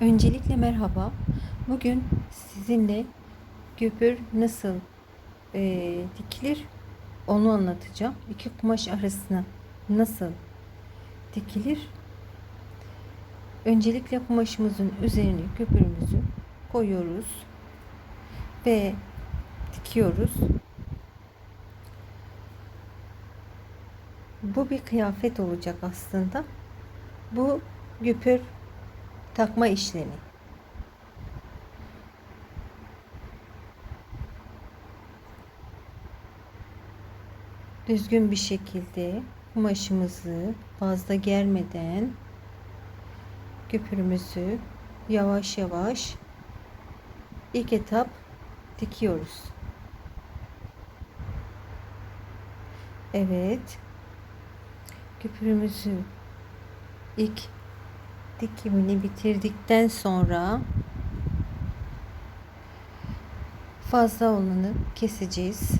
Öncelikle merhaba. Bugün sizinle güpür nasıl eee, dikilir onu anlatacağım. İki kumaş arasına nasıl dikilir? Öncelikle kumaşımızın üzerine güpürümüzü koyuyoruz ve dikiyoruz. Bu bir kıyafet olacak aslında. Bu güpür takma işlemi. Düzgün bir şekilde kumaşımızı fazla germeden güpürümüzü yavaş yavaş ilk etap dikiyoruz. Evet. Güpürümüzü ilk dikimini bitirdikten sonra fazla olanı keseceğiz.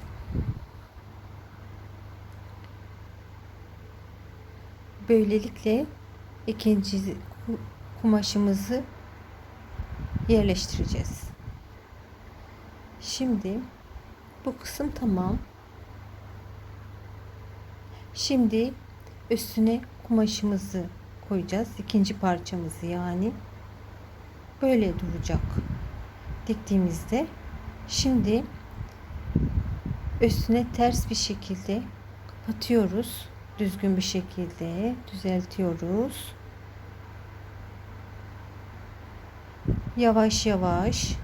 Böylelikle ikinci kumaşımızı yerleştireceğiz. Şimdi bu kısım tamam. Şimdi üstüne kumaşımızı koyacağız. İkinci parçamızı yani. Böyle duracak. Diktiğimizde. Şimdi üstüne ters bir şekilde kapatıyoruz. Düzgün bir şekilde düzeltiyoruz. Yavaş yavaş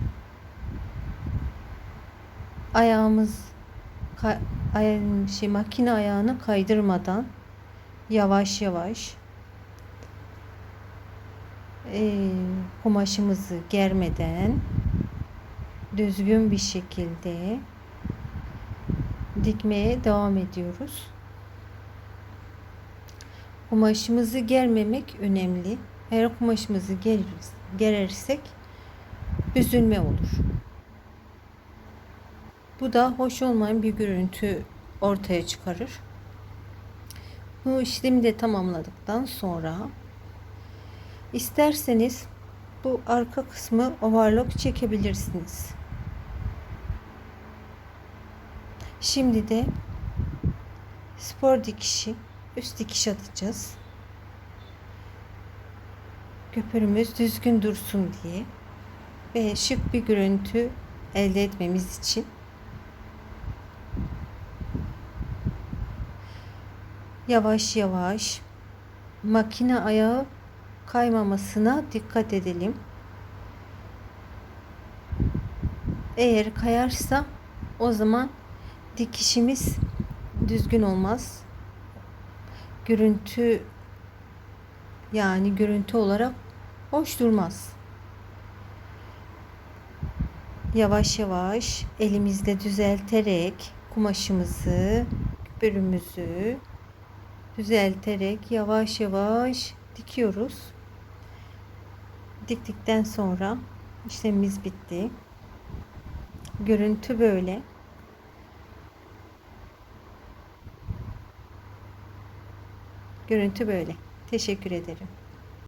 ayağımız şey makine ayağını kaydırmadan yavaş yavaş e, kumaşımızı germeden düzgün bir şekilde dikmeye devam ediyoruz. Kumaşımızı germemek önemli. Eğer kumaşımızı geririz, gerersek üzülme olur. Bu da hoş olmayan bir görüntü ortaya çıkarır. Bu işlemi de tamamladıktan sonra isterseniz bu arka kısmı overlock çekebilirsiniz. Şimdi de spor dikişi üst dikiş atacağız. Köpürümüz düzgün dursun diye ve şık bir görüntü elde etmemiz için yavaş yavaş makine ayağı kaymamasına dikkat edelim. Eğer kayarsa o zaman dikişimiz düzgün olmaz. Görüntü yani görüntü olarak hoş durmaz. Yavaş yavaş elimizle düzelterek kumaşımızı, bölümümüzü düzelterek yavaş yavaş dikiyoruz. Diktikten sonra işlemimiz bitti. Görüntü böyle. Görüntü böyle. Teşekkür ederim.